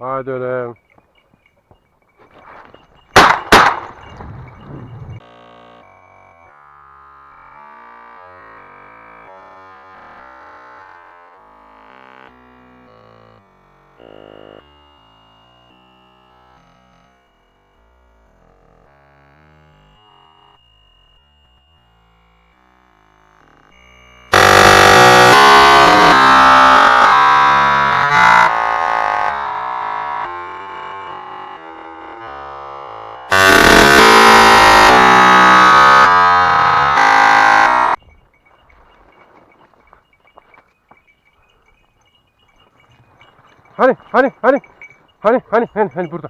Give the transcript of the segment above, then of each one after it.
Hadi öyle. Hani hani hani hani hani hani hani burada.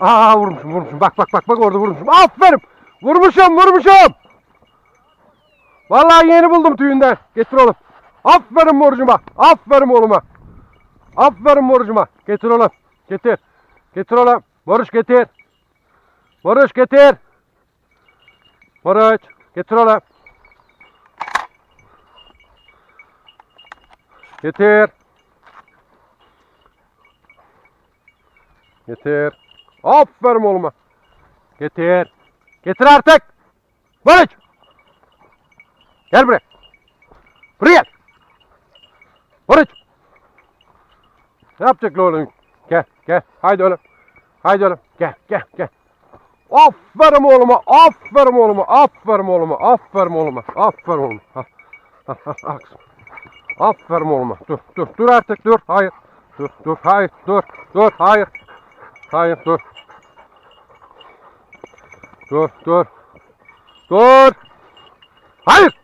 Aa vurmuşum vurmuşum. Bak bak bak bak orada vurmuşum. Aferin. Vurmuşum vurmuşum. Vallahi yeni buldum tüyünden. Getir oğlum. Aferin morucuma. Aferin oğluma. Aferin morucuma. Getir oğlum. Getir. Getir oğlum. Moruç getir. Moruç getir. Moruç. Getir oğlum. Getir. Getir. Aferin oğluma. Getir. Getir artık. Barış. Gel buraya. Buraya gel. Barış. Ne yapacak oğlum? Gel gel. Haydi oğlum. Haydi oğlum. Gel gel gel. Aferin oğluma. Aferin oğluma. Aferin oğluma. Aferin oğluma. Aferin oğluma. Ha. Ha, ha, ha. Aferin oğluma. Dur dur dur artık dur. Hayır. Dur dur hayır dur dur hayır. Hayır dur. Dur dur. Dur. Hayır.